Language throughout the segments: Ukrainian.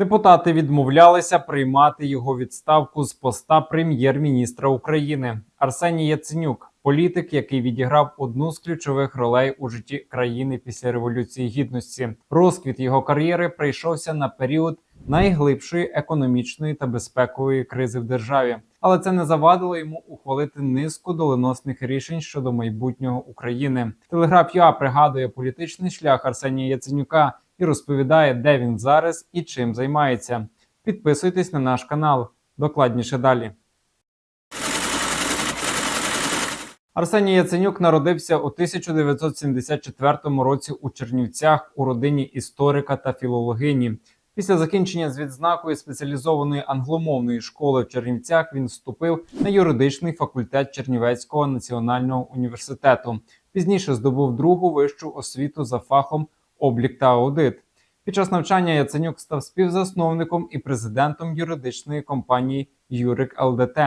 Депутати відмовлялися приймати його відставку з поста прем'єр-міністра України. Арсеній Яценюк, політик, який відіграв одну з ключових ролей у житті країни після революції гідності. Розквіт його кар'єри прийшовся на період найглибшої економічної та безпекової кризи в державі, але це не завадило йому ухвалити низку доленосних рішень щодо майбутнього України. Телеграф ЮА пригадує політичний шлях Арсенія Яценюка і розповідає, де він зараз і чим займається. Підписуйтесь на наш канал. Докладніше далі. Арсеній Яценюк народився у 1974 році у Чернівцях у родині історика та філологині. Після закінчення з відзнакою спеціалізованої англомовної школи в Чернівцях він вступив на юридичний факультет Чернівецького національного університету. Пізніше здобув другу вищу освіту за фахом облік та аудит. Під час навчання Яценюк став співзасновником і президентом юридичної компанії Юрик ЛДТ.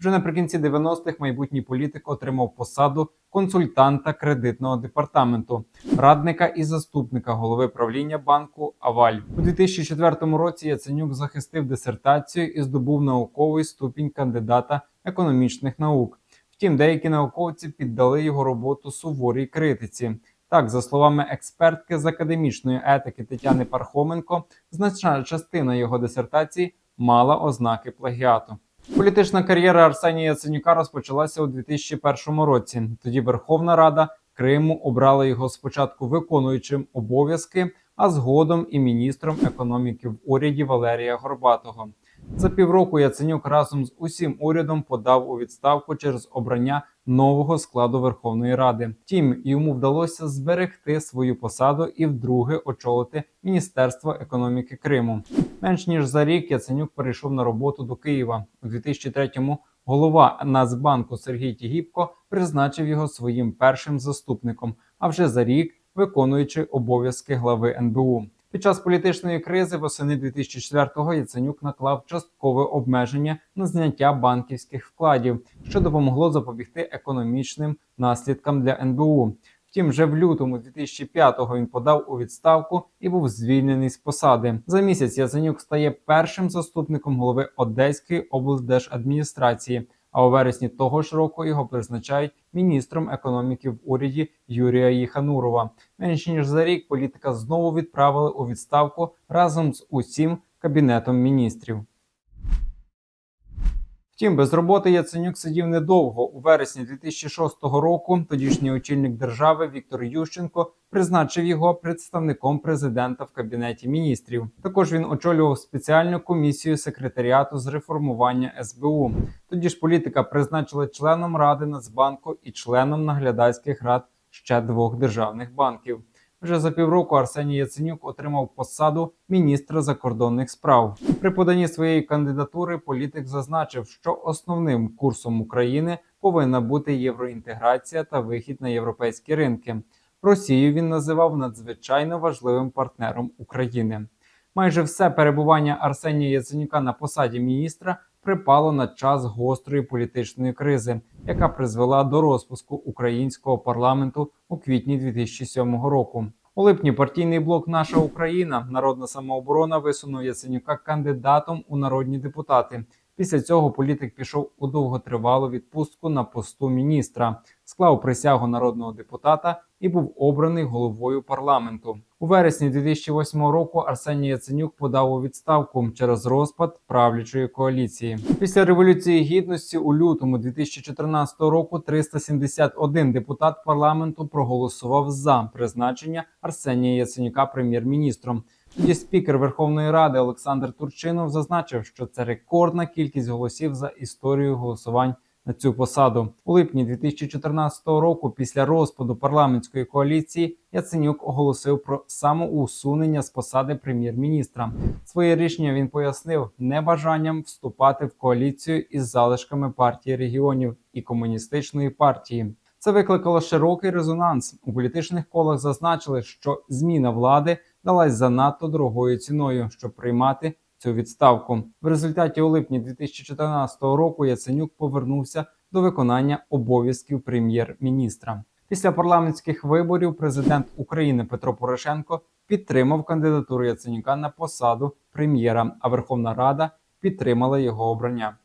Вже наприкінці 90-х майбутній політик отримав посаду консультанта кредитного департаменту, радника і заступника голови правління банку Аваль. У 2004 році Яценюк захистив дисертацію і здобув науковий ступінь кандидата економічних наук. Втім, деякі науковці піддали його роботу суворій критиці. Так, за словами експертки з академічної етики Тетяни Пархоменко, значна частина його дисертації мала ознаки плагіату. Політична кар'єра Арсенія Яценюка розпочалася у 2001 році. Тоді Верховна Рада Криму обрала його спочатку виконуючим обов'язки, а згодом і міністром економіки в уряді Валерія Горбатого. За півроку Яценюк разом з усім урядом подав у відставку через обрання нового складу Верховної Ради. Втім, йому вдалося зберегти свою посаду і вдруге очолити Міністерство економіки Криму. Менш ніж за рік Яценюк перейшов на роботу до Києва у 2003-му Голова Нацбанку Сергій Тігіпко призначив його своїм першим заступником, а вже за рік виконуючи обов'язки глави НБУ. Під час політичної кризи восени 2004-го Яценюк наклав часткове обмеження на зняття банківських вкладів, що допомогло запобігти економічним наслідкам для НБУ. Втім, вже в лютому 2005-го він подав у відставку і був звільнений з посади. За місяць Яценюк стає першим заступником голови Одеської облдержадміністрації. А у вересні того ж року його призначають міністром економіки в уряді Юрія Єханурова. Менш ніж за рік політика знову відправили у відставку разом з усім кабінетом міністрів. Втім, без роботи Яценюк сидів недовго. У вересні 2006 року тодішній очільник держави Віктор Ющенко призначив його представником президента в кабінеті міністрів. Також він очолював спеціальну комісію секретаріату з реформування СБУ. Тоді ж політика призначили членом ради Нацбанку і членом наглядацьких рад ще двох державних банків. Вже за півроку Арсеній Яценюк отримав посаду міністра закордонних справ. При поданні своєї кандидатури політик зазначив, що основним курсом України повинна бути євроінтеграція та вихід на європейські ринки. Росію він називав надзвичайно важливим партнером України. Майже все перебування Арсенія Яценюка на посаді міністра припало на час гострої політичної кризи, яка призвела до розпуску українського парламенту у квітні 2007 року. У липні партійний блок Наша Україна народна самооборона висунув Яценюка кандидатом у народні депутати. Після цього політик пішов у довготривалу відпустку на посту міністра, склав присягу народного депутата і був обраний головою парламенту. У вересні 2008 року Арсеній Яценюк подав у відставку через розпад правлячої коаліції. Після революції гідності у лютому 2014 року 371 депутат парламенту проголосував за призначення Арсенія Яценюка прем'єр-міністром. Тоді спікер Верховної Ради Олександр Турчинов зазначив, що це рекордна кількість голосів за історію голосувань на цю посаду. У липні 2014 року, після розпаду парламентської коаліції, Яценюк оголосив про самоусунення з посади прем'єр-міністра. Своє рішення він пояснив небажанням вступати в коаліцію із залишками партії регіонів і комуністичної партії. Це викликало широкий резонанс. У політичних колах зазначили, що зміна влади далась занадто дорогою ціною, щоб приймати цю відставку. В результаті у липні 2014 року Яценюк повернувся до виконання обов'язків прем'єр-міністра. Після парламентських виборів президент України Петро Порошенко підтримав кандидатуру Яценюка на посаду прем'єра, а Верховна Рада підтримала його обрання.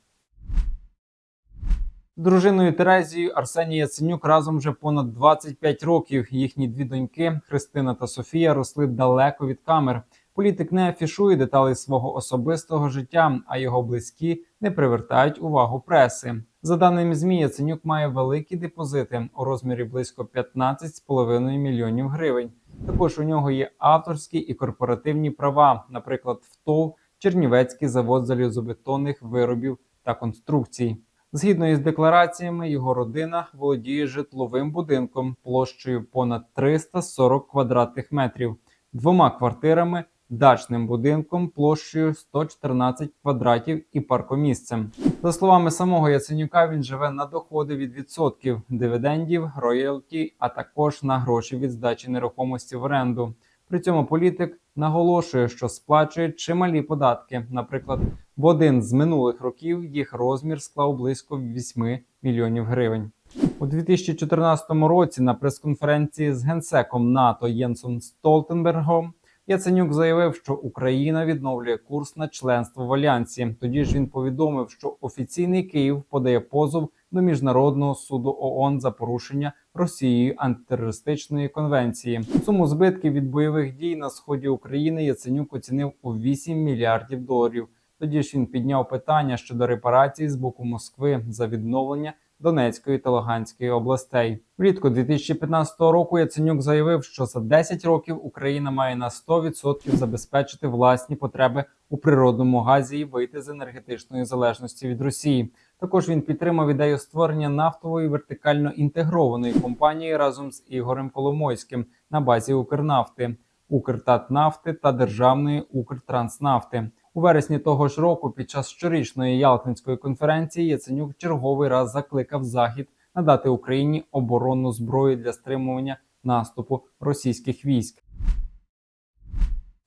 Дружиною Терезією Арсеній Яценюк разом вже понад 25 років. Їхні дві доньки Христина та Софія росли далеко від камер. Політик не афішує деталей свого особистого життя, а його близькі не привертають увагу преси. За даними ЗМІ, Яценюк має великі депозити у розмірі близько 15,5 мільйонів гривень. Також у нього є авторські і корпоративні права, наприклад, в ТОВ Чернівецький завод залізобетонних виробів та конструкцій. Згідно із деклараціями, його родина володіє житловим будинком площею понад 340 квадратних метрів, двома квартирами, дачним будинком площею 114 квадратів і паркомісцем. За словами самого Яценюка, він живе на доходи від відсотків, дивідендів, роялті, а також на гроші від здачі нерухомості в оренду. При цьому політик наголошує, що сплачує чималі податки. Наприклад, в один з минулих років їх розмір склав близько 8 мільйонів гривень. У 2014 році на прес-конференції з генсеком НАТО Єнсом Столтенбергом Яценюк заявив, що Україна відновлює курс на членство в альянсі. Тоді ж він повідомив, що офіційний Київ подає позов до міжнародного суду ООН за порушення Росією антитерористичної конвенції. Суму збитків від бойових дій на сході України Яценюк оцінив у 8 мільярдів доларів. Тоді ж він підняв питання щодо репарацій з боку Москви за відновлення Донецької та Луганської областей. Влітку 2015 року Яценюк заявив, що за 10 років Україна має на 100% забезпечити власні потреби у природному газі і вийти з енергетичної залежності від Росії. Також він підтримав ідею створення нафтової вертикально інтегрованої компанії разом з Ігорем Коломойським на базі Укрнафти, Укртатнафти та державної Укртранснафти. У вересні того ж року, під час щорічної Ялтинської конференції, Яценюк черговий раз закликав Захід надати Україні оборонну зброю для стримування наступу російських військ.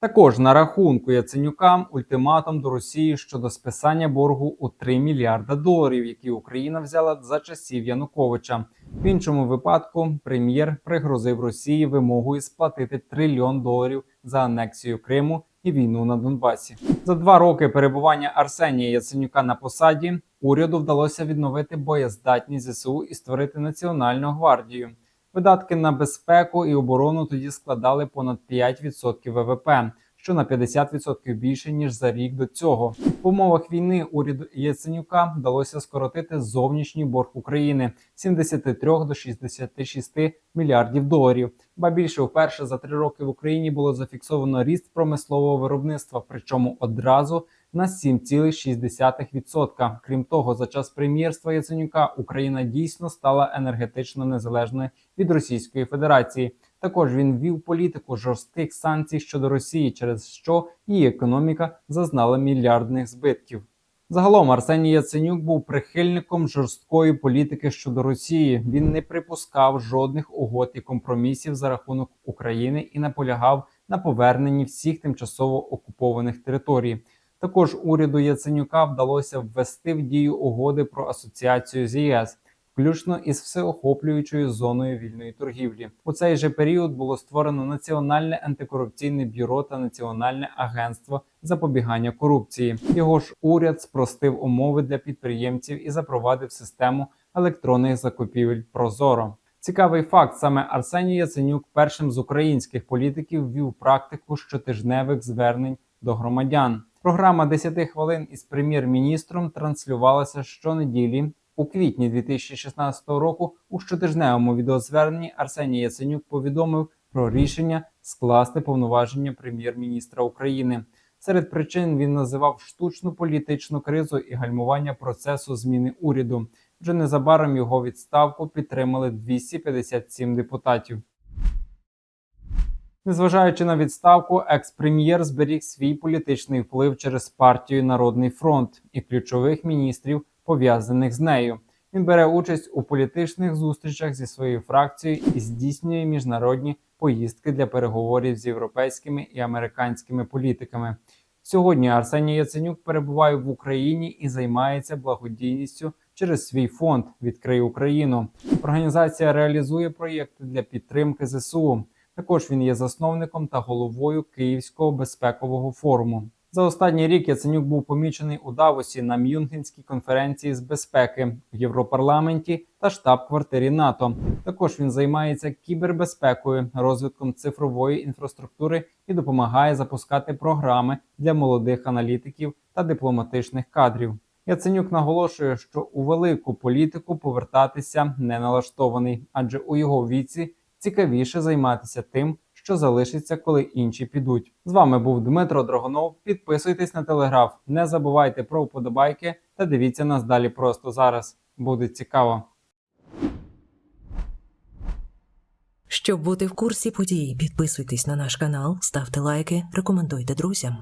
Також на рахунку Яценюка ультиматум до Росії щодо списання боргу у 3 мільярда доларів, які Україна взяла за часів Януковича. В іншому випадку прем'єр пригрозив Росії вимогою сплатити трильйон доларів за анексію Криму і війну на Донбасі. За два роки перебування Арсенія Яценюка на посаді уряду вдалося відновити боєздатність ЗСУ і створити національну гвардію. Видатки на безпеку і оборону тоді складали понад 5% ВВП, що на 50% більше ніж за рік до цього. В умовах війни уряду Яценюка вдалося скоротити зовнішній борг України з 73 до 66 мільярдів доларів. Ба більше вперше за три роки в Україні було зафіксовано ріст промислового виробництва, причому одразу на 7,6%. Крім того, за час прем'єрства Яценюка Україна дійсно стала енергетично незалежною від Російської Федерації. Також він вів політику жорстких санкцій щодо Росії, через що її економіка зазнала мільярдних збитків. Загалом Арсеній Яценюк був прихильником жорсткої політики щодо Росії. Він не припускав жодних угод і компромісів за рахунок України і наполягав на поверненні всіх тимчасово окупованих територій. Також уряду Яценюка вдалося ввести в дію угоди про асоціацію з ЄС, включно із всеохоплюючою зоною вільної торгівлі. У цей же період було створено Національне антикорупційне бюро та Національне агентство запобігання корупції. Його ж уряд спростив умови для підприємців і запровадив систему електронних закупівель Прозоро. Цікавий факт: саме Арсеній Яценюк першим з українських політиків ввів практику щотижневих звернень до громадян. Програма 10 хвилин із прем'єр-міністром транслювалася щонеділі. У квітні 2016 року у щотижневому відеозверненні Арсеній Яценюк повідомив про рішення скласти повноваження прем'єр-міністра України. Серед причин він називав штучну політичну кризу і гальмування процесу зміни уряду. Вже незабаром його відставку підтримали 257 депутатів. Незважаючи на відставку, екс-прем'єр зберіг свій політичний вплив через партію Народний фронт і ключових міністрів, пов'язаних з нею. Він бере участь у політичних зустрічах зі своєю фракцією і здійснює міжнародні поїздки для переговорів з європейськими і американськими політиками. Сьогодні Арсеній Яценюк перебуває в Україні і займається благодійністю через свій фонд Відкрий Україну. Організація реалізує проєкти для підтримки ЗСУ. Також він є засновником та головою Київського безпекового форуму. За останній рік Яценюк був помічений у Давосі на Мюнхенській конференції з безпеки в Європарламенті та штаб-квартирі НАТО. Також він займається кібербезпекою, розвитком цифрової інфраструктури і допомагає запускати програми для молодих аналітиків та дипломатичних кадрів. Яценюк наголошує, що у велику політику повертатися не налаштований, адже у його віці цікавіше займатися тим, що залишиться, коли інші підуть. З вами був Дмитро Драгонов. Підписуйтесь на телеграф, не забувайте про вподобайки та дивіться нас далі просто зараз. Буде цікаво. Щоб бути в курсі подій, підписуйтесь на наш канал, ставте лайки, рекомендуйте друзям.